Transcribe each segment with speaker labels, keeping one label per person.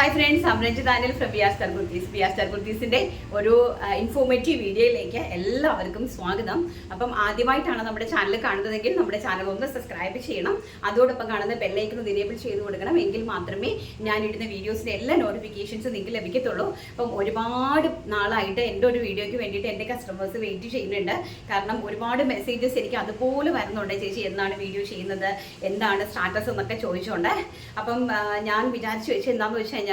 Speaker 1: Hi friends സംരഞ്ജിത് ആനൽ from ബിയാസ് ടർകുർത്തീസ് ബിയാസ് ടർകുർത്തീസിന്റെ ഒരു ഇൻഫോർമേറ്റീവ് വീഡിയോയിലേക്ക് എല്ലാവർക്കും സ്വാഗതം. അപ്പം ആദ്യമായിട്ടാണ് നമ്മുടെ ചാനൽ കാണുന്നതെങ്കിൽ നമ്മുടെ ചാനൽ ഒന്ന് സബ്സ്ക്രൈബ് ചെയ്യണം. അതോടൊപ്പം കാണുന്ന ബെല്ലൈക്കൺ ഒന്ന് ഇനേബിൾ ചെയ്ത് കൊടുക്കണം. എങ്കിൽ മാത്രമേ ഞാൻ ഇടുന്ന വീഡിയോസിന്റെ എല്ലാ നോട്ടിഫിക്കേഷൻസും നിങ്ങൾക്ക് ലഭിക്കത്തുള്ളൂ. അപ്പം ഒരുപാട് നാളായിട്ട് എന്റെ ഒരു വീഡിയോയ്ക്ക് വേണ്ടിയിട്ട് എന്റെ കസ്റ്റമേഴ്സ് വെയിറ്റ് ചെയ്യുന്നുണ്ട്. കാരണം ഒരുപാട് മെസ്സേജസ് എനിക്ക് അതുപോലെ വരുന്നുണ്ട്. ചേച്ചി എന്നാണ് വീഡിയോ ചെയ്യുന്നത്? എന്താണ് സ്റ്റാറ്റസ് എന്നൊക്കെ ചോദിച്ചുകൊണ്ട് അപ്പം ഞാൻ വിചാരിച്ചു വെച്ചാൽ എന്താണെന്ന് വെച്ച് കഴിഞ്ഞാൽ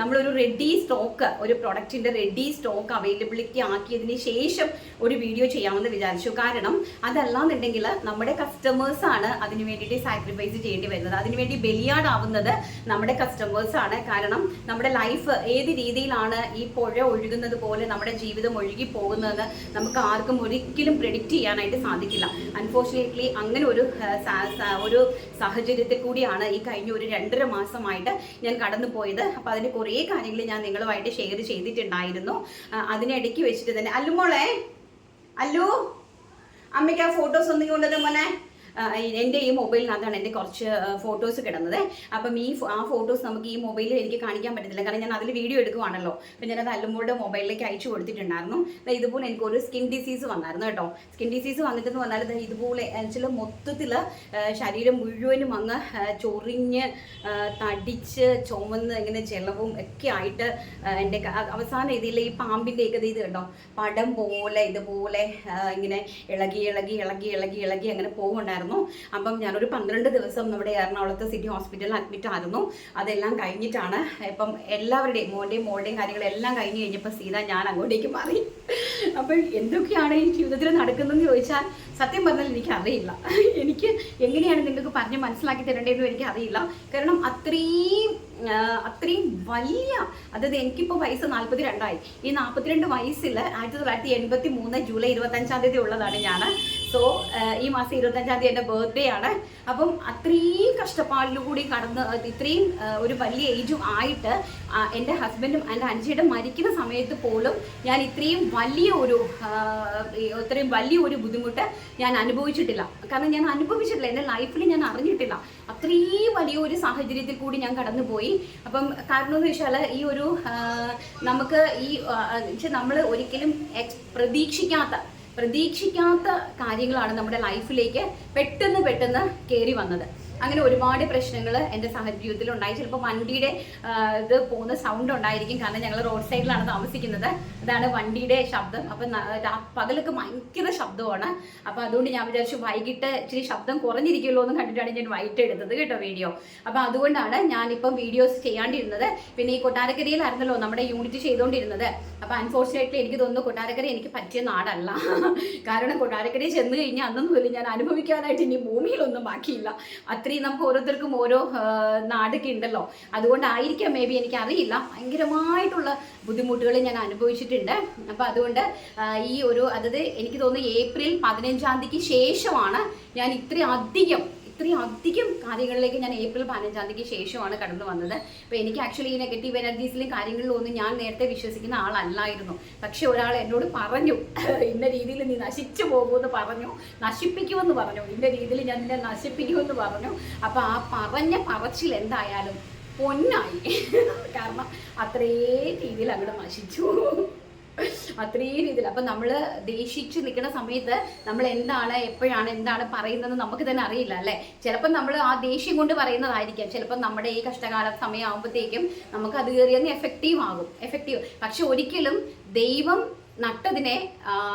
Speaker 1: നമ്മളൊരു റെഡി സ്റ്റോക്ക് ഒരു പ്രൊഡക്റ്റിന്റെ റെഡി സ്റ്റോക്ക് അവൈലബിലിറ്റി ആക്കിയതിന് ശേഷം ഒരു വീഡിയോ ചെയ്യാമെന്ന് വിചാരിച്ചു. കാരണം അതല്ലാന്നുണ്ടെങ്കിൽ നമ്മുടെ കസ്റ്റമേഴ്സ് ആണ് അതിന് വേണ്ടിയിട്ട് സാക്രിഫൈസ് ചെയ്യേണ്ടി വരുന്നത്. അതിനുവേണ്ടി ബലിയാടാവുന്നത് നമ്മുടെ കസ്റ്റമേഴ്സ് ആണ്. കാരണം നമ്മുടെ ലൈഫ് ഏത് രീതിയിലാണ് ഈ പുഴ ഒഴുകുന്നത് പോലെ നമ്മുടെ ജീവിതം ഒഴുകി പോകുന്നതെന്ന് നമുക്ക് ആർക്കും ഒരിക്കലും പ്രെഡിക്റ്റ് ചെയ്യാനായിട്ട് സാധിക്കില്ല. അൺഫോർച്ചുനേറ്റ്ലി അങ്ങനെ ഒരു ഒരു സാഹചര്യത്തിൽ കൂടിയാണ് ഈ കഴിഞ്ഞ ഒരു രണ്ടര മാസമായിട്ട് ഞാൻ കടന്നു പോയത് അപ്പോൾ അതിന്റെ കുറേ കാര്യങ്ങൾ ഞാൻ നിങ്ങളുമായിട്ട് ഷെയർ ചെയ്തിട്ടുണ്ടായിരുന്നു. അതിനിടയ്ക്ക് വെച്ചിട്ട് തന്നെ. അല്ലുമോളെ അല്ലു അമ്മയ്ക്ക് ആ ഫോട്ടോസ് ഒന്നും കൊണ്ടത് മോനെ? എന്റെ ഈ മൊബൈലിനകത്താണ് എന്റെ കുറച്ച് ഫോട്ടോസ് കിടന്നത്. അപ്പം ഈ ആ ഫോട്ടോസ് നമുക്ക് ഈ മൊബൈലിൽ എനിക്ക് കാണിക്കാൻ പറ്റത്തില്ല. കാരണം ഞാൻ അതിൽ വീഡിയോ എടുക്കുവാണല്ലോ. അപ്പം ഞാനത് അല്ലുമ്പോഴുടെ മൊബൈലിലേക്ക് അയച്ചു കൊടുത്തിട്ടുണ്ടായിരുന്നു. ഇതുപോലെ എനിക്ക് ഒരു സ്കിൻ ഡിസീസ് വന്നായിരുന്നു കേട്ടോ. സ്കിൻ ഡിസീസ് വന്നിട്ടെന്ന് പറഞ്ഞാൽ ഇതുപോലെ ചില മൊത്തത്തിൽ ശരീരം മുഴുവനും അങ്ങ് ചൊറിഞ്ഞ് തടിച്ച് ചുമന്ന് ഇങ്ങനെ ചെലവും ഒക്കെ ആയിട്ട് എന്റെ അവസാന ഇതിൽ ഈ പാമ്പിന്റെയൊക്കെ ഇത് കേട്ടോ പടം പോലെ ഇതുപോലെ ഇങ്ങനെ ഇളകി ഇളകി ഇളകി ഇളകി ഇളകി അങ്ങനെ പോകുന്നുണ്ടായിരുന്നു അപ്പം ഞാനൊരു പന്ത്രണ്ട് ദിവസം നമ്മുടെ എറണാകുളത്ത് സിറ്റി ഹോസ്പിറ്റലിൽ അഡ്മിറ്റ് ആയിരുന്നു. അതെല്ലാം കഴിഞ്ഞിട്ടാണ് ഇപ്പം എല്ലാവരുടെയും മോന്റെയും മോളുടെയും കാര്യങ്ങളെല്ലാം കഴിഞ്ഞ് കഴിഞ്ഞപ്പോൾ സീത ഞാൻ അങ്ങോട്ടേക്ക് മാറി. അപ്പം എന്തൊക്കെയാണ് ഈ ജീവിതത്തിൽ നടക്കുന്നതെന്ന് ചോദിച്ചാൽ സത്യം പറഞ്ഞാൽ എനിക്ക് അറിയില്ല എനിക്ക് എങ്ങനെയാണ് നിങ്ങൾക്ക് പറഞ്ഞ് മനസ്സിലാക്കി തരേണ്ടതെന്ന് എനിക്ക് അറിയില്ല കാരണം അത്രയും അത്രയും വലിയ അതായത് എനിക്കിപ്പോൾ വയസ്സ് നാൽപ്പത്തി രണ്ടായി ഈ നാൽപ്പത്തിരണ്ട് വയസ്സിൽ ആയിരത്തി തൊള്ളായിരത്തി എൺപത്തി മൂന്ന് ജൂലൈ ഇരുപത്തഞ്ചാം തീയതി ഉള്ളതാണ് ഞാൻ. സോ ഈ മാസം ഇരുപത്തഞ്ചാം തീയതി എന്റെ ബർത്ത്ഡേ ആണ്. അപ്പം അത്രയും കഷ്ടപ്പാടിലൂടി കടന്ന് ഇത്രയും ഒരു വലിയ ഏജും ആയിട്ട് എന്റെ ഹസ്ബൻഡും എന്റെ അഞ്ചിയുടെ മരിക്കുന്ന സമയത്ത് പോലും ഞാൻ ഇത്രയും വലിയ ഒരു ഇത്രയും വലിയ ഒരു ബുദ്ധിമുട്ട് ഞാൻ അനുഭവിച്ചിട്ടില്ല. കാരണം ഞാൻ അനുഭവിച്ചിട്ടില്ല. എന്റെ ലൈഫിൽ ഞാൻ അറിഞ്ഞിട്ടില്ല. അത്രയും വലിയ ഒരു സാഹചര്യത്തിൽ കൂടി ഞാൻ കടന്നുപോയി. അപ്പം കാരണം എന്ന് വെച്ചാൽ ഈ ഒരു നമുക്ക് ഈ നമ്മൾ ഒരിക്കലും പ്രതീക്ഷിക്കാത്ത പ്രതീക്ഷിക്കാത്ത കാര്യങ്ങളാണ് നമ്മുടെ ലൈഫിലേക്ക് പെട്ടെന്ന് പെട്ടെന്ന് കയറി വന്നത്. അങ്ങനെ ഒരുപാട് പ്രശ്നങ്ങൾ എന്റെ സഹജീവിതത്തിൽ ഉണ്ടായി ചിലപ്പോൾ വണ്ടിയുടെ ഇത് പോകുന്ന സൗണ്ട് ഉണ്ടായിരിക്കും. കാരണം ഞങ്ങൾ റോഡ് സൈഡിലാണ് താമസിക്കുന്നത്. അതാണ് വണ്ടിയുടെ ശബ്ദം. അപ്പം പകലൊക്കെ ഭയങ്കര ശബ്ദമാണ്. അപ്പം അതുകൊണ്ട് ഞാൻ വിചാരിച്ചു വൈകിട്ട് ഇച്ചിരി ശബ്ദം കുറഞ്ഞിരിക്കുമല്ലോ എന്ന് കണ്ടിട്ടാണ് ഞാൻ വൈകിട്ട് എടുത്തത് കേട്ടോ വീഡിയോ അപ്പം അതുകൊണ്ടാണ് ഞാനിപ്പം വീഡിയോസ് ചെയ്യാണ്ടിരുന്നത്. പിന്നെ ഈ കൊട്ടാരക്കരയിലായിരുന്നല്ലോ നമ്മുടെ യൂണിറ്റ് ചെയ്തുകൊണ്ടിരുന്നത് അപ്പം അൺഫോർച്ചുനേറ്റ്ലി എനിക്ക് തോന്നുന്നു കൊട്ടാരക്കര എനിക്ക് പറ്റിയ നാടല്ല. കാരണം കൊട്ടാരക്കരയിൽ ചെന്ന് കഴിഞ്ഞാൽ അന്നൊന്നും മുതൽ ഞാൻ അനുഭവിക്കാനായിട്ട് ഇനി ഭൂമിയിലൊന്നും ബാക്കിയില്ല. അത്രയും നമുക്ക് ഓരോരുത്തർക്കും ഓരോ നാടൊക്കെ ഉണ്ടല്ലോ. അതുകൊണ്ടായിരിക്കാം മേ ബി എനിക്ക് അറിയില്ല ഭയങ്കരമായിട്ടുള്ള ബുദ്ധിമുട്ടുകൾ ഞാൻ അനുഭവിച്ചിട്ടുണ്ട്. അപ്പം അതുകൊണ്ട് ഈ ഒരു അതായത് എനിക്ക് തോന്നുന്നു ഏപ്രിൽ പതിനഞ്ചാം തീയതിക്ക് ശേഷമാണ് ഞാൻ ഇത്രയും അധികം ഇത്രയും അധികം കാര്യങ്ങളിലേക്ക് ഞാൻ ഏപ്രിൽ പതിനഞ്ചാം തീയതിക്ക് ശേഷമാണ് കടന്നു വന്നത്. അപ്പോൾ എനിക്ക് ആക്ച്വലി ഈ നെഗറ്റീവ് എനർജീസിലും കാര്യങ്ങളിലും ഒന്നും ഞാൻ നേരത്തെ വിശ്വസിക്കുന്ന ആളല്ലായിരുന്നു. പക്ഷെ ഒരാൾ എന്നോട് പറഞ്ഞു ഇന്ന രീതിയിൽ നീ നശിച്ചു പോകുമെന്ന് പറഞ്ഞു നശിപ്പിക്കുമെന്ന് പറഞ്ഞു. ഇന്ന രീതിയിൽ ഞാൻ നിന്നെ നശിപ്പിക്കുമെന്ന് പറഞ്ഞു. അപ്പോൾ ആ പറഞ്ഞ പറച്ചിൽ എന്തായാലും പൊന്നായി. കാരണം അത്രേ രീതിയിൽ അങ്ങോട്ട് നശിച്ചു. അത്രയും രീതിയിൽ. അപ്പം നമ്മൾ ദേഷിച്ച് നിൽക്കുന്ന സമയത്ത് നമ്മൾ എന്താണ് എപ്പോഴാണ് എന്താണ് പറയുന്നത് നമുക്ക് തന്നെ അറിയില്ല അല്ലേ? ചിലപ്പോൾ നമ്മൾ ആ ദേഷ്യം കൊണ്ട് പറയുന്നതായിരിക്കാം. ചിലപ്പോൾ നമ്മുടെ ഈ കഷ്ടകാല സമയമാകുമ്പോഴത്തേക്കും നമുക്ക് അത് കയറിയൊന്ന് എഫക്റ്റീവ് ആകും. എഫക്റ്റീവ് പക്ഷെ ഒരിക്കലും ദൈവം നട്ടതിനെ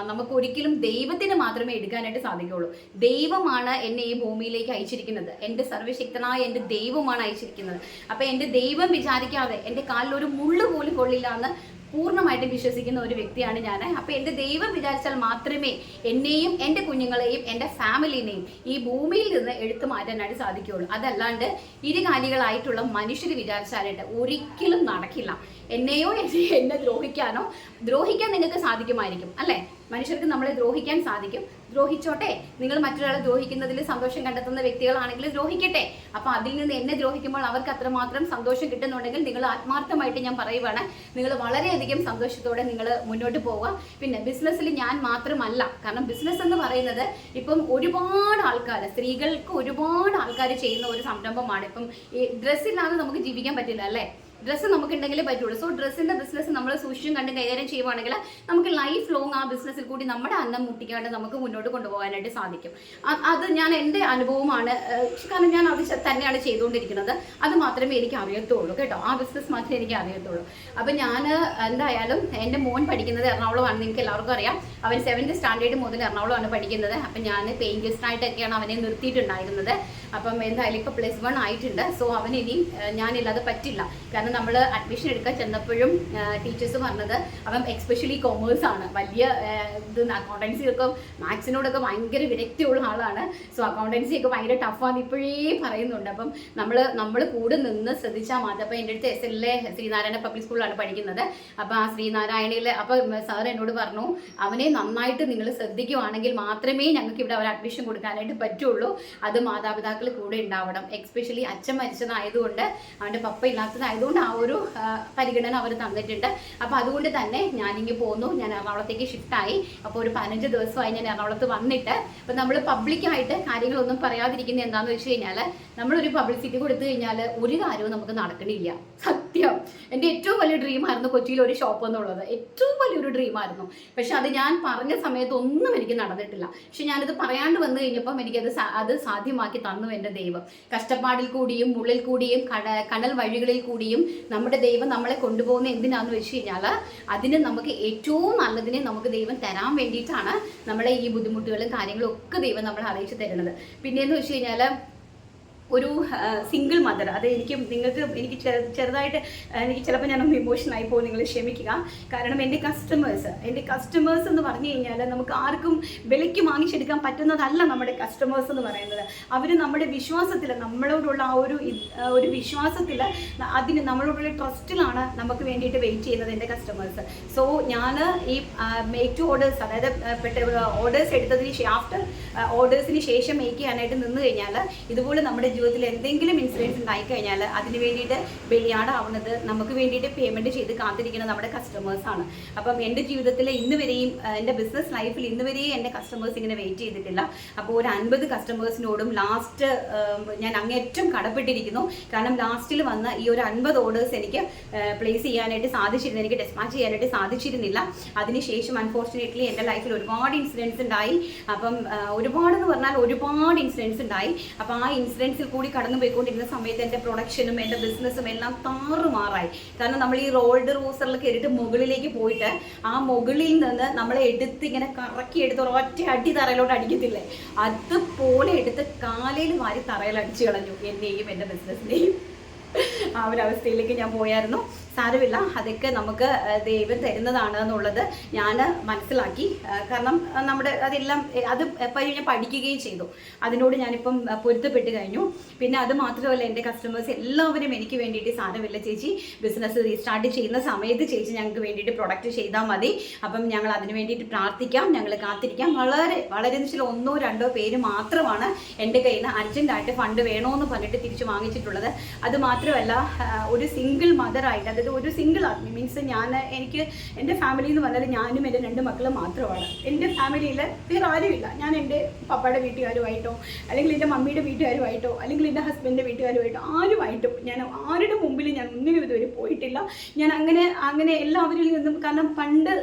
Speaker 1: നമുക്ക് ഒരിക്കലും ദൈവത്തിന് മാത്രമേ എടുക്കാനായിട്ട് സാധിക്കുകയുള്ളൂ. ദൈവമാണ് എന്നെ ഈ ഭൂമിയിലേക്ക് അയച്ചിരിക്കുന്നത്. എന്റെ സർവശക്തനായ എന്റെ ദൈവമാണ് അയച്ചിരിക്കുന്നത്. അപ്പം എന്റെ ദൈവം വിചാരിക്കാതെ എന്റെ കാലിൽ ഒരു മുള്ളു പോലും കൊള്ളില്ല എന്ന് പൂർണമായിട്ടും വിശ്വസിക്കുന്ന ഒരു വ്യക്തിയാണ് ഞാൻ അപ്പോൾ എന്റെ ദൈവം വിചാരിച്ചാൽ മാത്രമേ എന്നെയും എന്റെ കുഞ്ഞുങ്ങളെയും എന്റെ ഫാമിലിനെയും ഈ ഭൂമിയിൽ നിന്ന് എടുത്തു മാറ്റാനായിട്ട് സാധിക്കുകയുള്ളൂ. അതല്ലാണ്ട് ഇരുകാലികളായിട്ടുള്ള മനുഷ്യർ വിചാരിച്ചാലായിട്ട് ഒരിക്കലും നടക്കില്ല. എന്നെയോ എന്നെ- ദ്രോഹിക്കാനോ ദ്രോഹിക്കാൻ നിങ്ങൾക്ക് സാധിക്കുമായിരിക്കും അല്ലേ? മനുഷ്യർക്ക് നമ്മളെ ദ്രോഹിക്കാൻ സാധിക്കും. ദ്രോഹിച്ചോട്ടെ? നിങ്ങൾ മറ്റൊരാളെ ദ്രോഹിക്കുന്നതിൽ സന്തോഷം കണ്ടെത്തുന്ന വ്യക്തികളാണെങ്കിൽ ദ്രോഹിക്കട്ടെ. അപ്പൊ അതിൽ നിന്ന് എന്നെ ദ്രോഹിക്കുമ്പോൾ അവർക്ക് അത്രമാത്രം സന്തോഷം കിട്ടുന്നുണ്ടെങ്കിൽ നിങ്ങൾ ആത്മാർത്ഥമായിട്ട് ഞാൻ പറയുവാണ്. നിങ്ങൾ വളരെയധികം സന്തോഷത്തോടെ നിങ്ങൾ മുന്നോട്ട് പോവുക. പിന്നെ ബിസിനസ്സിൽ ഞാൻ മാത്രമല്ല കാരണം ബിസിനസ് എന്ന് പറയുന്നത് ഇപ്പം ഒരുപാട് ആൾക്കാർ സ്ത്രീകൾക്ക് ഒരുപാട് ആൾക്കാർ ചെയ്യുന്ന ഒരു സംരംഭമാണ്. ഇപ്പം ഡ്രസ്സില്ലാതെ നമുക്ക് ജീവിക്കാൻ പറ്റില്ല അല്ലേ? ഡ്രസ്സ് നമുക്ക് ഉണ്ടെങ്കിലേ പറ്റുള്ളൂ സോ ഡ്രസ്സിന്റെ ബിസിനസ് നമ്മൾ സൂക്ഷിച്ചും കണ്ടും കൈകാര്യം ചെയ്യുവാണെങ്കിൽ നമുക്ക് ലൈഫ് ലോങ് ആ ബിസിനസ്സിൽ കൂടി നമ്മുടെ അന്നം മുട്ടിക്കാണ്ട് നമുക്ക് മുന്നോട്ട് കൊണ്ടുപോകാനായിട്ട് സാധിക്കും. അത് ഞാൻ എന്റെ അനുഭവമാണ്. കാരണം ഞാൻ അത് തന്നെയാണ് ചെയ്തുകൊണ്ടിരിക്കുന്നത്. അത് മാത്രമേ എനിക്ക് അറിയത്തുള്ളൂ കേട്ടോ. ആ ബിസിനസ് മാത്രമേ എനിക്ക് അറിയത്തുള്ളൂ. അപ്പം ഞാൻ എന്തായാലും എന്റെ മോൻ പഠിക്കുന്നത് എറണാകുളമാണ്. നിങ്ങൾക്ക് എല്ലാവർക്കും അറിയാം. അവൻ സെവൻത് സ്റ്റാൻഡേർഡ് മുതൽ എറണാകുളമാണ് പഠിക്കുന്നത്. അപ്പം ഞാൻ പെയിൻ ഗസ്റ്റായിട്ടൊക്കെയാണ് അവനെ നിർത്തിയിട്ടുണ്ടായിരുന്നത്. അപ്പം എന്തായാലും ഇപ്പോൾ പ്ലസ് വൺ ആയിട്ടുണ്ട്. സോ അവൻ ഞാനില്ലാതെ പറ്റില്ല. കാരണം നമ്മൾ അഡ്മിഷൻ എടുക്കാൻ ചെന്നപ്പോഴും ടീച്ചേഴ്സ് പറഞ്ഞത് അവൻ എക്സ്പെഷ്യലി കോമേഴ്സ് ആണ്. വലിയ ഇത് അക്കൗണ്ടൻസി ഒക്കെ മാത്സിനോടൊക്കെ ഭയങ്കര വിരക്തിയുള്ള ആളാണ്. സോ അക്കൗണ്ടൻസി ഒക്കെ ഭയങ്കര ടഫാന്ന് ഇപ്പോഴേ പറയുന്നുണ്ട്. അപ്പം നമ്മൾ നമ്മൾ കൂടെ നിന്ന് ശ്രദ്ധിച്ചാൽ മാത്രം അപ്പം എന്റെ അടുത്ത് എസ് എല്ലിലെ ശ്രീനാരായണ പബ്ലിക് സ്കൂളിലാണ് പഠിക്കുന്നത്. അപ്പോൾ ആ ശ്രീനാരായണയിലെ അപ്പം സാർ എന്നോട് പറഞ്ഞു അവനെ നന്നായിട്ട് നിങ്ങൾ ശ്രദ്ധിക്കുവാണെങ്കിൽ മാത്രമേ ഞങ്ങൾക്ക് ഇവിടെ അവർ അഡ്മിഷൻ കൊടുക്കാനായിട്ട് പറ്റുള്ളൂ. അത് മാതാപിതാക്കൾ കൂടെ ഉണ്ടാവണം. എക്സ്പെഷ്യലി അച്ഛൻ മരിച്ചതായതുകൊണ്ട് അവന്റെ പപ്പ ഇല്ലാത്തതായതുകൊണ്ട് ആ ഒരു പരിഗണന അവർ തന്നിട്ടുണ്ട്. അപ്പോൾ അതുകൊണ്ട് തന്നെ ഞാനിങ്ങ് പോന്നു. ഞാൻ എറണാകുളത്തേക്ക് ഷിഫ്റ്റായി അപ്പോൾ ഒരു പതിനഞ്ച് ദിവസമായി ഞാൻ എറണാകുളത്ത് വന്നിട്ട്. അപ്പോൾ നമ്മൾ പബ്ലിക്കായിട്ട് കാര്യങ്ങളൊന്നും പറയാതിരിക്കുന്നത് എന്താണെന്ന് വെച്ച് കഴിഞ്ഞാൽ നമ്മളൊരു പബ്ലിസിറ്റി കൊടുത്തു കഴിഞ്ഞാൽ ഒരു കാര്യവും നമുക്ക് നടക്കണില്ല. സത്യം. എന്റെ ഏറ്റവും വലിയ ഡ്രീമായിരുന്നു കൊച്ചിയിൽ ഒരു ഷോപ്പ് എന്നുള്ളത്. ഏറ്റവും വലിയൊരു ഡ്രീമായിരുന്നു പക്ഷെ അത് ഞാൻ പറഞ്ഞ സമയത്ത് ഒന്നും എനിക്ക് നടന്നിട്ടില്ല. പക്ഷെ ഞാനിത് പറയാണ്ട് വന്നു കഴിഞ്ഞപ്പം എനിക്കത് അത് സാധ്യമാക്കി തന്നു എന്റെ ദൈവം. കഷ്ടപ്പാടിൽ കൂടിയും ഉള്ളിൽ കൂടിയും കട കടൽ വഴികളിൽ കൂടിയും നമ്മുടെ ദൈവം നമ്മളെ കൊണ്ടുപോകുന്ന എന്തിനാന്ന് വെച്ച് കഴിഞ്ഞാൽ അതിന് നമുക്ക് ഏറ്റവും നല്ലതിനെ നമുക്ക് ദൈവം തരാൻ വേണ്ടിയിട്ടാണ് നമ്മളെ ഈ ബുദ്ധിമുട്ടുകളും കാര്യങ്ങളും ഒക്കെ ദൈവം നമ്മളെ അറിയിച്ചു തരുന്നത്. പിന്നെയെന്ന് വെച്ച് കഴിഞ്ഞാൽ ഒരു സിംഗിൾ മദർ അത് എനിക്ക് നിങ്ങൾക്ക് എനിക്ക് ചെറുതായിട്ട് എനിക്ക് ചിലപ്പോൾ ഞാനൊന്ന് ആയി പോകും നിങ്ങൾ ക്ഷമിക്കുക. കാരണം എന്റെ കസ്റ്റമേഴ്സ് എന്റെ കസ്റ്റമേഴ്സ് എന്ന് പറഞ്ഞു കഴിഞ്ഞാൽ നമുക്ക് ആർക്കും വിലയ്ക്ക് വാങ്ങിച്ചെടുക്കാൻ പറ്റുന്നതല്ല നമ്മുടെ കസ്റ്റമേഴ്സ് എന്ന് പറയുന്നത്. അവർ നമ്മുടെ വിശ്വാസത്തിൽ നമ്മളോടുള്ള ആ ഒരു ഒരു വിശ്വാസത്തിൽ അതിന് നമ്മളോടുള്ള ട്രസ്റ്റിലാണ് നമുക്ക് വേണ്ടിയിട്ട് വെയിറ്റ് ചെയ്യുന്നത് എന്റെ കസ്റ്റമേഴ്സ് സോ ഞാൻ ഈ മേക്ക് ടു ഓർഡേഴ്സ് അതായത് പെട്ട ഓർഡേഴ്സ് എടുത്തതിന് ആഫ്റ്റർ ഓർഡേഴ്സിന് ശേഷം മേക്ക് ചെയ്യാനായിട്ട് നിന്ന് കഴിഞ്ഞാൽ ഇതുപോലെ നമ്മുടെ ജീവിതത്തിൽ എന്തെങ്കിലും ഇൻസിഡൻസ് ഉണ്ടായി കഴിഞ്ഞാൽ അതിന് വേണ്ടിയിട്ട് ബലിയാടാവുന്നത് നമുക്ക് വേണ്ടിയിട്ട് പേയ്മെന്റ് ചെയ്ത് കാത്തിരിക്കുന്ന നമ്മുടെ കസ്റ്റമേഴ്സ് ആണ്. അപ്പം എന്റെ ജീവിതത്തിൽ ഇന്ന് വരെയും എന്റെ ബിസിനസ് ലൈഫിൽ ഇന്ന് വരെയും എന്റെ കസ്റ്റമേഴ്സ് ഇങ്ങനെ വെയിറ്റ് ചെയ്തിട്ടില്ല. അപ്പോൾ ഒരു അൻപത് കസ്റ്റമേഴ്സിനോടും ലാസ്റ്റ് ഞാൻ അങ്ങേറ്റം കടപ്പെട്ടിരിക്കുന്നു. കാരണം ലാസ്റ്റിൽ വന്ന ഈ ഒരു അൻപത് ഓർഡേഴ്സ് എനിക്ക് പ്ലേസ് ചെയ്യാനായിട്ട് സാധിച്ചിരുന്നു എനിക്ക് ഡെസ്പാച്ച് ചെയ്യാനായിട്ട് സാധിച്ചിരുന്നില്ല. അതിനുശേഷം അൺഫോർച്ചുനേറ്റ്ലി എന്റെ ലൈഫിൽ ഒരുപാട് ഇൻസിഡൻസ് ഉണ്ടായി. അപ്പം ഒരുപാട് ഒരുപാടെന്ന് പറഞ്ഞാൽ ഒരുപാട് ഇൻസിഡൻസ് ഉണ്ടായി. അപ്പോൾ ആ ഇൻസിഡൻസിൽ കൂടി കടന്നു പോയിക്കൊണ്ടിരുന്ന സമയത്ത് എന്റെ പ്രൊഡക്ഷനും എന്റെ ബിസിനസ്സും എല്ലാം താറുമാറായി. കാരണം നമ്മൾ ഈ റോൾഡ് റോസറിൽ കയറിയിട്ട് മുകളിലേക്ക് പോയിട്ട് ആ മുകളിൽ നിന്ന് നമ്മൾ എടുത്ത് ഇങ്ങനെ കറക്കി എടുത്ത് ഒറ്റ അടി തറയിലോട്ട് അടിക്കത്തില്ലേ? അതുപോലെ എടുത്ത് കാലയിൽ മാറി തറയിൽ അടിച്ചു കളഞ്ഞു. എന്നെയും എന്റെ ബിസിനസ്സിനെയും ആ ഒരു അവസ്ഥയിലേക്ക് ഞാൻ പോയായിരുന്നു. സാരമില്ല. അതൊക്കെ നമുക്ക് ദൈവം തരുന്നതാണ് എന്നുള്ളത് ഞാൻ മനസ്സിലാക്കി. കാരണം നമ്മുടെ അതെല്ലാം അത് ഞാൻ പഠിക്കുകയും ചെയ്തു. അതിനോട് ഞാനിപ്പം പൊരുത്തപ്പെട്ട് കഴിഞ്ഞു. പിന്നെ അത് മാത്രമല്ല എന്റെ കസ്റ്റമേഴ്സ് എല്ലാവരും എനിക്ക് വേണ്ടിയിട്ട് സാരമില്ല ചേച്ചി. ബിസിനസ് റീസ്റ്റാർട്ട് ചെയ്യുന്ന സമയത്ത് ചേച്ചി ഞങ്ങൾക്ക് വേണ്ടിയിട്ട് പ്രൊഡക്റ്റ് ചെയ്താൽ മതി. അപ്പം ഞങ്ങൾ അതിന് വേണ്ടിയിട്ട് പ്രാർത്ഥിക്കാം ഞങ്ങൾ കാത്തിരിക്കാം. വളരെ വളരെ വെച്ചാൽ ഒന്നോ രണ്ടോ പേര് മാത്രമാണ് എന്റെ കയ്യിൽ നിന്ന് അർജന്റായിട്ട് ഫണ്ട് വേണമെന്ന് പറഞ്ഞിട്ട് തിരിച്ച് വാങ്ങിച്ചിട്ടുള്ളത്. അത് മാത്രമല്ല ഒരു സിംഗിൾ മദറായിട്ട് അതായത് ഒരു സിംഗിൾ ആത്മി മീൻസ് ഞാൻ എനിക്ക് എന്റെ ഫാമിലി എന്ന് പറഞ്ഞാൽ ഞാനും എന്റെ രണ്ട് മക്കളും മാത്രമാണ്. എന്റെ ഫാമിലിയിൽ വേറെ ആരുമില്ല. ഞാൻ എന്റെ പപ്പയുടെ വീട്ടുകാരുമായിട്ടോ അല്ലെങ്കിൽ എന്റെ മമ്മിയുടെ വീട്ടുകാരുമായിട്ടോ അല്ലെങ്കിൽ എന്റെ ഹസ്ബൻഡിന്റെ വീട്ടുകാരുമായിട്ടോ ആരുമായിട്ടും ഞാൻ ആരുടെ മുമ്പിൽ ഞാൻ ഒന്നിനും ഇതുവരെ പോയിട്ടില്ല. ഞാൻ അങ്ങനെ അങ്ങനെ എല്ലാവരിൽ നിന്നും കാരണം പണ്ട്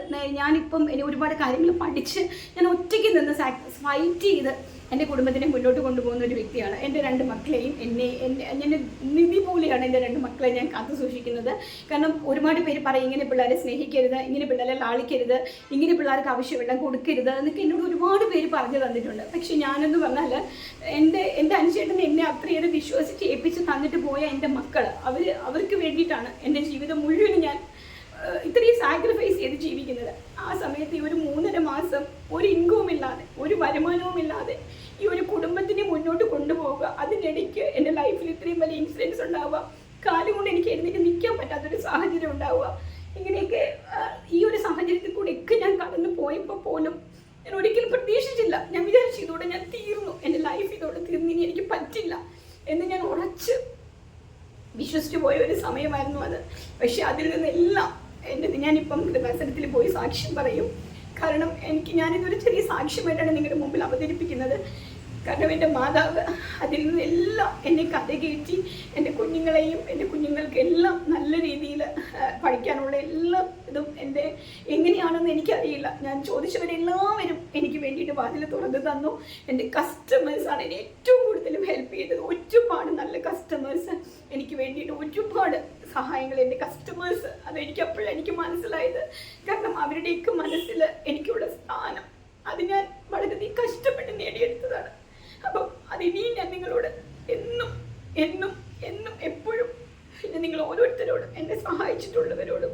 Speaker 1: ഞാനിപ്പം ഒരുപാട് കാര്യങ്ങൾ പഠിച്ച് ഞാൻ ഒറ്റയ്ക്ക് നിന്ന് ഫൈറ്റ് ചെയ്ത് എന്റെ കുടുംബത്തിനെ മുന്നോട്ട് കൊണ്ടുപോകുന്ന ഒരു വ്യക്തിയാണ്. എന്റെ രണ്ട് മക്കളെയും എന്നെ എന്നെ ഞാൻ നിധി പോലെയാണ് എന്റെ രണ്ട് മക്കളെ ഞാൻ കാത്തു സൂക്ഷിക്കുന്നത്. കാരണം ഒരുപാട് പേര് പറയും ഇങ്ങനെ പിള്ളേരെ സ്നേഹിക്കരുത് ഇങ്ങനെ പിള്ളേരെ ലാളിക്കരുത് ഇങ്ങനെ പിള്ളേർക്ക് ആവശ്യമെല്ലാം കൊടുക്കരുത് എന്നൊക്കെ എന്നോട് ഒരുപാട് പേര് പറഞ്ഞു തന്നിട്ടുണ്ട്. പക്ഷെ ഞാനെന്ന് പറഞ്ഞാൽ എന്റെ എന്റെ അനുചേട്ടൻ എന്നെ അത്രയേറെ വിശ്വസിച്ച് ഏൽപ്പിച്ച് തന്നിട്ട് പോയ എന്റെ മക്കൾ അവർ അവർക്ക് വേണ്ടിയിട്ടാണ് എന്റെ ജീവിതം മുഴുവനും ഞാൻ ഇത്രയും സാക്രിഫൈസ് ചെയ്ത് ജീവിക്കുന്നത്. ആ സമയത്ത് ഈ ഒരു മൂന്നര മാസം ഒരു ഇൻകവും ഇല്ലാതെ ഒരു വരുമാനവും ഇല്ലാതെ ഈ ഒരു കുടുംബത്തിനെ മുന്നോട്ട് കൊണ്ടുപോവുക. അതിനിടയ്ക്ക് എന്റെ ലൈഫിൽ ഇത്രയും വലിയ ഇൻസിഡൻസ് ഉണ്ടാവുക. കാലം കൊണ്ട് എനിക്ക് എഴുന്നേറ്റ് നിൽക്കാൻ പറ്റാത്തൊരു സാഹചര്യം ഉണ്ടാവുക. ഇങ്ങനെയൊക്കെ ഈ ഒരു സാഹചര്യത്തിൽ കൂടെ ഒക്കെ ഞാൻ കടന്നു പോയപ്പോൾ പോലും ഞാൻ ഒരിക്കലും പ്രതീക്ഷിച്ചില്ല. ഞാൻ വിചാരിച്ചു ഇതോടെ ഞാൻ തീർന്നു. എന്റെ ലൈഫ് ഇതോടെ തീർന്നു ഇനി എനിക്ക് പറ്റില്ല എന്ന് ഞാൻ ഉറച്ച് വിശ്വസിച്ചു പോയ ഒരു സമയമായിരുന്നു അത്. പക്ഷെ അതിൽ നിന്നെല്ലാം എന്റെ ഞാനിപ്പം കൃപാസനത്തിൽ പോയി സാക്ഷ്യം പറയും. കാരണം എനിക്ക് ഞാനിതൊരു ചെറിയ സാക്ഷ്യമായിട്ടാണ് നിങ്ങളുടെ മുമ്പിൽ അവതരിപ്പിക്കുന്നത്.
Speaker 2: കാരണം എന്റെ മാതാവ് അതിൽ നിന്നെല്ലാം എന്നെ കഥ കയറ്റി എന്റെ കുഞ്ഞുങ്ങളെയും എന്റെ കുഞ്ഞുങ്ങൾക്ക് എല്ലാം നല്ല രീതിയിൽ പഠിക്കാനുള്ള എല്ലാ ഇതും എന്റെ എങ്ങനെയാണെന്ന് എനിക്കറിയില്ല. ഞാൻ ചോദിച്ചവരെല്ലാവരും എനിക്ക് വേണ്ടിയിട്ട് വാതിൽ തുറന്ന് തന്നു. എന്റെ കസ്റ്റമേഴ്സാണ് എന്നെ ഏറ്റവും കൂടുതലും ഹെൽപ്പ് ചെയ്തത്. ഒരുപാട് നല്ല കസ്റ്റമേഴ്സ് എനിക്ക് വേണ്ടിയിട്ട് ഒരുപാട് സഹായങ്ങൾ എന്റെ കസ്റ്റമേഴ്സ് അത് എനിക്ക് അപ്പോഴാണ് എനിക്ക് മനസ്സിലായത്. കാരണം അവരുടെയൊക്കെ മനസ്സിൽ എനിക്കുള്ള സ്ഥാനം. അത് ഞാൻ വളരെയധികം കഷ്ടപ്പെട്ട് നേടിയെടുത്തതാണ്. അപ്പം അതിനിയും ഞാൻ നിങ്ങളോട് എന്നും എന്നും എന്നും എപ്പോഴും പിന്നെ നിങ്ങൾ ഓരോരുത്തരോടും എന്നെ സഹായിച്ചിട്ടുള്ളവരോടും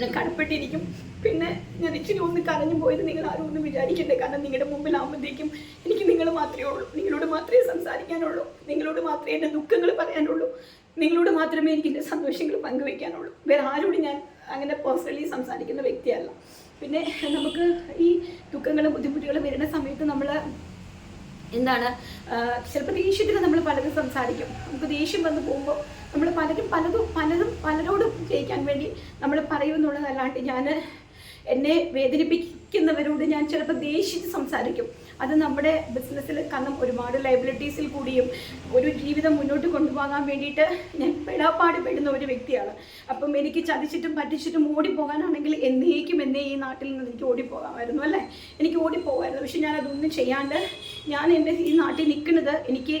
Speaker 2: ഞാൻ കടപ്പെട്ടിരിക്കും. പിന്നെ ഞാൻ ഇച്ചിരി ഒന്ന് കരഞ്ഞു പോയത് നിങ്ങൾ ആരും ഒന്നും വിചാരിക്കണ്ടേ. കാരണം നിങ്ങളുടെ മുമ്പിലാകുമ്പോഴത്തേക്കും എനിക്ക് നിങ്ങൾ മാത്രമേ ഉള്ളൂ. നിങ്ങളോട് മാത്രമേ സംസാരിക്കാനുള്ളൂ. നിങ്ങളോട് മാത്രമേ എന്റെ ദുഃഖങ്ങൾ പറയാനുള്ളൂ. നിങ്ങളോട് മാത്രമേ എനിക്ക് എന്റെ സന്തോഷങ്ങൾ പങ്കുവയ്ക്കാനുള്ളൂ. വേറെ ആരോടും ഞാൻ അങ്ങനെ പേഴ്സണലി സംസാരിക്കുന്ന വ്യക്തിയല്ല. പിന്നെ നമുക്ക് ഈ ദുഃഖങ്ങളും ബുദ്ധിമുട്ടുകളും വരുന്ന സമയത്ത് നമ്മൾ എന്താണ് ചിലപ്പോൾ ദേഷ്യത്തിൽ നമ്മൾ പലതും സംസാരിക്കും. നമുക്ക് ദേഷ്യം വന്ന് പോകുമ്പോൾ നമ്മൾ പലരും പലതും പലതും പലരോടും ജയിക്കാൻ വേണ്ടി നമ്മൾ പറയുമെന്നുള്ളതല്ലാണ്ട് ഞാൻ എന്നെ വേദനിപ്പിക്കുന്നവരോട് ഞാൻ ചിലപ്പോൾ ദേഷ്യത്തിൽ സംസാരിക്കും. അത് നമ്മുടെ ബിസിനസ്സിൽ കാരണം ഒരുപാട് ലൈബിലിറ്റീസിൽ കൂടിയും ഒരു ജീവിതം മുന്നോട്ട് കൊണ്ടുപോകാൻ വേണ്ടിയിട്ട് ഞാൻ പെടാപ്പാട് പെടുന്ന ഒരു വ്യക്തിയാണ്. അപ്പം എനിക്ക് ചതിച്ചിട്ടും പറ്റിച്ചിട്ടും ഓടിപ്പോകാനാണെങ്കിൽ എന്നേക്കും എന്നേ ഈ നാട്ടിൽ നിന്ന് എനിക്ക് ഓടിപ്പോകാമായിരുന്നു അല്ലേ? എനിക്ക് ഓടിപ്പോകാമായിരുന്നു. പക്ഷെ ഞാൻ അതൊന്നും ചെയ്യാണ്ട് ഞാൻ എന്റെ ഈ നാട്ടിൽ നിൽക്കുന്നത് എനിക്ക്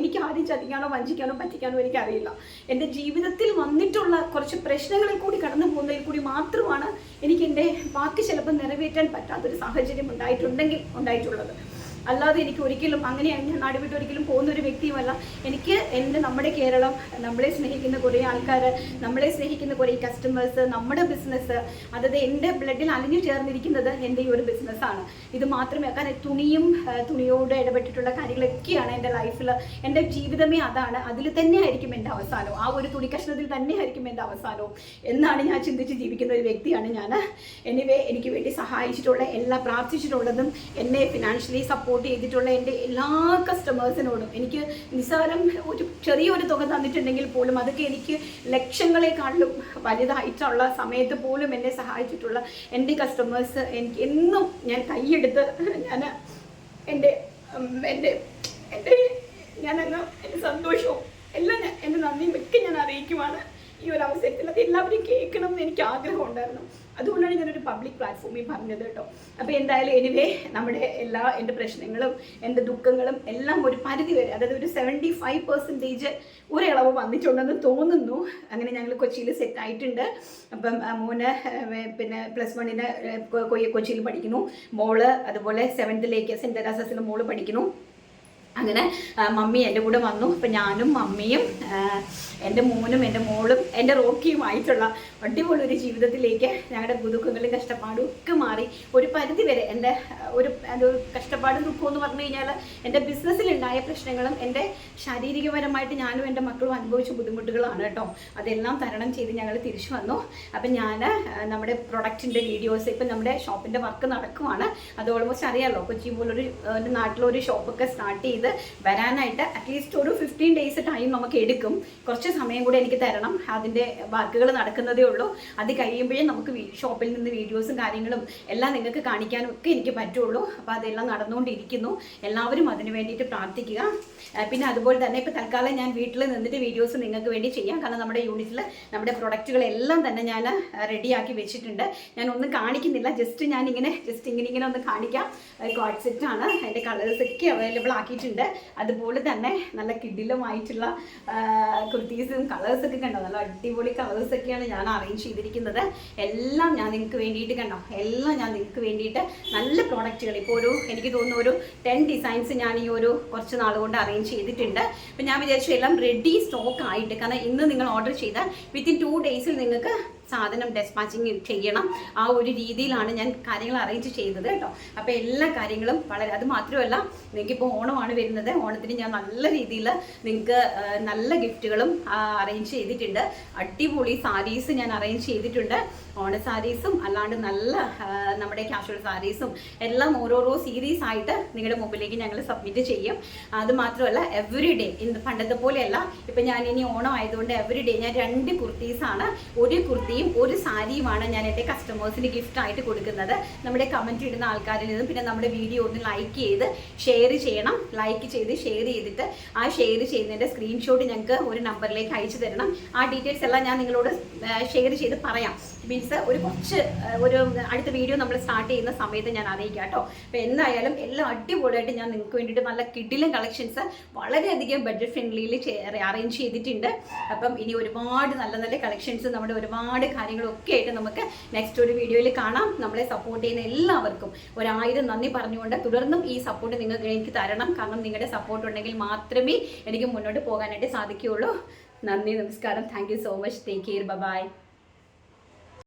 Speaker 2: എനിക്ക് ആദ്യം ചതിക്കാനോ വഞ്ചിക്കാനോ പറ്റിക്കാനോ എനിക്കറിയില്ല. എന്റെ ജീവിതത്തിൽ വന്നിട്ടുള്ള കുറച്ച് പ്രശ്നങ്ങളിൽ കൂടി കടന്നു പോകുന്നതിൽ കൂടി മാത്രമാണ് എനിക്ക് എന്റെ ബാക്കി ചിലപ്പോൾ നിറവേറ്റാൻ പറ്റാത്തൊരു സാഹചര്യം ഉണ്ടായിട്ടുണ്ടെങ്കിൽ ഉണ്ടായിട്ടുള്ളത്. അല്ലാതെ എനിക്ക് ഒരിക്കലും അങ്ങനെ ഞാൻ നാട് വിട്ട് ഒരിക്കലും പോകുന്ന ഒരു വ്യക്തിയുമല്ല. എനിക്ക് എന്റെ നമ്മുടെ കേരളം നമ്മളെ സ്നേഹിക്കുന്ന കുറേ ആൾക്കാർ നമ്മളെ സ്നേഹിക്കുന്ന കുറേ കസ്റ്റമേഴ്സ് നമ്മുടെ ബിസിനസ് അതായത് എന്റെ ബ്ലഡിൽ അലിഞ്ഞു ചേർന്നിരിക്കുന്നത് എന്റെ ഈ ഒരു ബിസിനസ്സാണ് ഇത് മാത്രമേ കാരണം തുണിയും തുണിയോട് ഇടപെട്ടിട്ടുള്ള കാര്യങ്ങളൊക്കെയാണ് എന്റെ ലൈഫിൽ എന്റെ ജീവിതമേ അതാണ്. അതിൽ തന്നെ ആയിരിക്കും എന്റെ അവസാനവും ആ ഒരു തുണി കഷ്ണത്തിൽ തന്നെ ആയിരിക്കും എന്റെ അവസാനവും എന്നാണ് ഞാൻ ചിന്തിച്ച് ജീവിക്കുന്ന ഒരു വ്യക്തിയാണ് ഞാൻ. എനിവേ എനിക്ക് വേണ്ടി സഹായിച്ചിട്ടുള്ള എല്ലാ പ്രാർത്ഥിച്ചിട്ടുള്ളതും എന്നെ ഫിനാൻഷ്യലി സപ്പോർട്ട് ചെയ്തിട്ടുള്ള എന്റെ എല്ലാ കസ്റ്റമേഴ്സിനോടും എനിക്ക് നിസ്സാരം ഒരു ചെറിയൊരു തുക തന്നിട്ടുണ്ടെങ്കിൽ പോലും അതൊക്കെ എനിക്ക് ലക്ഷങ്ങളെക്കാളും വലുതായിട്ടുള്ള സമയത്ത് പോലും എന്നെ സഹായിച്ചിട്ടുള്ള എന്റെ കസ്റ്റമേഴ്സ് എനിക്ക് എന്നും ഞാൻ കൈയെടുത്ത് ഞാൻ എന്റെ എന്റെ എന്റെ ഞാനങ്ങ് എന്റെ സന്തോഷവും എല്ലാം എന്റെ നന്ദിയും ഒക്കെ ഞാൻ അറിയിക്കുവാണ്. ഈ ഒരു അവസരത്തിൽ അത് എല്ലാവരും കേൾക്കണം എന്ന് എനിക്ക് ആഗ്രഹം ഉണ്ടായിരുന്നു അതുകൊണ്ടാണ് ഞാനൊരു പബ്ലിക് പ്ലാറ്റ്ഫോമിൽ പറഞ്ഞത് കേട്ടോ. അപ്പോൾ എന്തായാലും എനിവേ നമ്മുടെ എല്ലാ എന്റെ പ്രശ്നങ്ങളും എന്റെ ദുഃഖങ്ങളും എല്ലാം ഒരു പരിധി വരെ അതായത് ഒരു സെവന്റി ഫൈവ് പെർസെന്റേജ് ഒരളവ് വന്നിട്ടുണ്ടെന്ന് തോന്നുന്നു. അങ്ങനെ ഞങ്ങൾ കൊച്ചിയിൽ സെറ്റ് ആയിട്ടുണ്ട്. അപ്പം മോന് പിന്നെ പ്ലസ് വണ്ണിന് കൊച്ചിയിൽ പഠിക്കുന്നു. മോൾ അതുപോലെ സെവൻത്തിലേക്ക് സെന്റ് തെരാസസിൽ മോൾ പഠിക്കുന്നു. അങ്ങനെ മമ്മി എന്റെ കൂടെ വന്നു. അപ്പം ഞാനും മമ്മിയും എന്റെ മോനും എന്റെ മോളും എന്റെ റോക്കിയുമായിട്ടുള്ള അടിപൊളി ഒരു ജീവിതത്തിലേക്ക് ഞങ്ങളുടെ ദുഃഖങ്ങളും കഷ്ടപ്പാടും ഒക്കെ മാറി. ഒരു പരിധി വരെ എന്റെ ഒരു കഷ്ടപ്പാടും ദുഃഖവും എന്ന് പറഞ്ഞു കഴിഞ്ഞാൽ എന്റെ ബിസിനസ്സിലുണ്ടായ പ്രശ്നങ്ങളും എന്റെ ശാരീരികപരമായിട്ട് ഞാനും എന്റെ മക്കളും അനുഭവിച്ച ബുദ്ധിമുട്ടുകളാണ് കേട്ടോ. അതെല്ലാം തരണം ചെയ്ത് ഞങ്ങൾ തിരിച്ചു വന്നു. അപ്പം ഞാൻ നമ്മുടെ പ്രൊഡക്റ്റിന്റെ വീഡിയോസ് ഇപ്പം നമ്മുടെ ഷോപ്പിന്റെ വർക്ക് നടക്കുവാണ്. അത് ഓൾമോസ്റ്റ് അറിയാമല്ലോ കൊച്ചി പോലൊരു നാട്ടിലൊരു ഷോപ്പൊക്കെ സ്റ്റാർട്ട് ചെയ്ത് വരാനായിട്ട് അറ്റ്ലീസ്റ്റ് ഒരു ഫിഫ്റ്റീൻ ഡേയ്സ് ടൈം നമുക്ക് എടുക്കും. കുറച്ച് സമയം കൂടി എനിക്ക് തരണം. അതിന്റെ വർക്കുകൾ നടക്കുന്നതേ ഉള്ളൂ. അത് കഴിയുമ്പോഴേ നമുക്ക് ഷോപ്പിൽ നിന്ന് വീഡിയോസും കാര്യങ്ങളും എല്ലാം നിങ്ങൾക്ക് കാണിക്കാനും ഒക്കെ എനിക്ക് പറ്റുള്ളൂ. അപ്പോൾ അതെല്ലാം നടന്നുകൊണ്ടിരിക്കുന്നു. എല്ലാവരും അതിന് വേണ്ടിയിട്ട് പ്രാർത്ഥിക്കുക. പിന്നെ അതുപോലെ തന്നെ ഇപ്പോൾ തൽക്കാലം ഞാൻ വീട്ടിൽ നിന്നിട്ട് വീഡിയോസ് നിങ്ങൾക്ക് വേണ്ടി ചെയ്യാം. കാരണം നമ്മുടെ യൂണിറ്റിൽ നമ്മുടെ പ്രൊഡക്റ്റുകളെല്ലാം തന്നെ ഞാൻ റെഡിയാക്കി വെച്ചിട്ടുണ്ട്. ഞാൻ ഒന്നും കാണിക്കുന്നില്ല. ജസ്റ്റ് ഞാൻ ഇങ്ങനെ ജസ്റ്റ് ഇങ്ങനെ ഇങ്ങനെ ഒന്ന് കാണിക്കാം. കോഡ് അതിന്റെ കളേഴ്സൊക്കെ അവൈലബിൾ ആക്കിയിട്ടുണ്ട്. അതുപോലെ തന്നെ നല്ല കിഡിലുമായിട്ടുള്ള കുർത്തീസും കളേഴ്സൊക്കെ കണ്ടോ? നല്ല അടിപൊളി കളേഴ്സ് ഒക്കെയാണ് ഞാൻ അറേഞ്ച് ചെയ്തിരിക്കുന്നത്. എല്ലാം ഞാൻ നിങ്ങൾക്ക് വേണ്ടിയിട്ട് കണ്ടോ? എല്ലാം ഞാൻ നിങ്ങൾക്ക് വേണ്ടിയിട്ട് നല്ല പ്രോഡക്റ്റുകൾ ഇപ്പോൾ ഒരു എനിക്ക് തോന്നുന്നു ഒരു ടെൻ ഡിസൈൻസ് ഞാൻ ഈ ഒരു കുറച്ച് നാൾ കൊണ്ട് അറേഞ്ച് ചെയ്തിട്ടുണ്ട്. അപ്പം ഞാൻ വിചാരിച്ചു എല്ലാം റെഡി സ്റ്റോക്ക് ആയിട്ട്. കാരണം ഇന്ന് നിങ്ങൾ ഓർഡർ ചെയ്താൽ വിത്തിൻ ടു ഡേയ്സിൽ നിങ്ങൾക്ക് സാധനം ഡെസ്പാച്ചിങ് ചെയ്യണം. ആ ഒരു രീതിയിലാണ് ഞാൻ കാര്യങ്ങൾ അറേഞ്ച് ചെയ്തത് കേട്ടോ. അപ്പോൾ എല്ലാ കാര്യങ്ങളും വളരെ അത് മാത്രമല്ല നിങ്ങൾക്ക് ഇപ്പോൾ ഓണമാണ് വരുന്നത്. ഓണത്തിന് ഞാൻ നല്ല രീതിയിൽ നിങ്ങൾക്ക് നല്ല ഗിഫ്റ്റുകളും അറേഞ്ച് ചെയ്തിട്ടുണ്ട്. അടിപൊളി സാരീസ് ഞാൻ അറേഞ്ച് ചെയ്തിട്ടുണ്ട്. ഓണ സാരീസും അല്ലാണ്ട് നല്ല നമ്മുടെ കാഷ്വൽ സാരീസും എല്ലാം ഓരോരോ സീരീസ് ആയിട്ട് നിങ്ങളുടെ മുമ്പിലേക്ക് ഞങ്ങൾ സബ്മിറ്റ് ചെയ്യും. അത് മാത്രമല്ല എവറി ഡേ ഇന്ന് പണ്ടത്തെ പോലെയല്ല ഇപ്പം ഞാൻ ഇനി ഓണം ആയതുകൊണ്ട് എവറി ഡേ ഞാൻ രണ്ട് കുർത്തീസാണ് ഒരു കുർത്തിയും
Speaker 1: ഒരു സാരിയുമാണ് ഞാൻ എന്റെ കസ്റ്റമേഴ്സിന് ഗിഫ്റ്റ് ആയിട്ട് കൊടുക്കുന്നത്. നമ്മുടെ കമന്റ് ഇടുന്ന ആൾക്കാരിൽ നിന്നും പിന്നെ നമ്മുടെ വീഡിയോ ഒന്ന് ലൈക്ക് ചെയ്ത് ഷെയർ ചെയ്യണം. ലൈക്ക് ചെയ്ത് ഷെയർ ചെയ്തിട്ട് ആ ഷെയർ ചെയ്യുന്നതിന്റെ സ്ക്രീൻഷോട്ട് ഞങ്ങൾക്ക് ഒരു നമ്പറിലേക്ക് അയച്ചു തരണം. ആ ഡീറ്റെയിൽസ് എല്ലാം ഞാൻ നിങ്ങളോട് ഷെയർ ചെയ്ത് പറയാം. മീൻസ് ഒരു കുറച്ച് ഒരു അടുത്ത വീഡിയോ നമ്മൾ സ്റ്റാർട്ട് ചെയ്യുന്ന സമയത്ത് ഞാൻ അറിയിക്കാം കേട്ടോ. അപ്പോൾ എന്തായാലും എല്ലാം അടിപൊളിയായിട്ട് ഞാൻ നിങ്ങൾക്ക് വേണ്ടിയിട്ട് നല്ല കിഡിലും കളക്ഷൻസ് വളരെയധികം ബഡ്ജറ്റ് ഫ്രണ്ട്ലിയിൽ അറേഞ്ച് ചെയ്തിട്ടുണ്ട്. അപ്പം ഇനി ഒരുപാട് നല്ല നല്ല കളക്ഷൻസ് നമ്മുടെ ഒരുപാട് കാര്യങ്ങളൊക്കെ ആയിട്ട് നമുക്ക് നെക്സ്റ്റ് ഒരു വീഡിയോയിൽ കാണാം. നമ്മളെ സപ്പോർട്ട് ചെയ്യുന്ന എല്ലാവർക്കും ഒരായിരം നന്ദി പറഞ്ഞുകൊണ്ട് തുടർന്നും ഈ സപ്പോർട്ട് നിങ്ങൾക്ക് എനിക്ക് തരണം. കാരണം നിങ്ങളുടെ സപ്പോർട്ട് ഉണ്ടെങ്കിൽ മാത്രമേ എനിക്ക് മുന്നോട്ട് പോകാനായിട്ട് സാധിക്കുകയുള്ളൂ. നന്ദി നമസ്കാരം. Thank you so much take care bye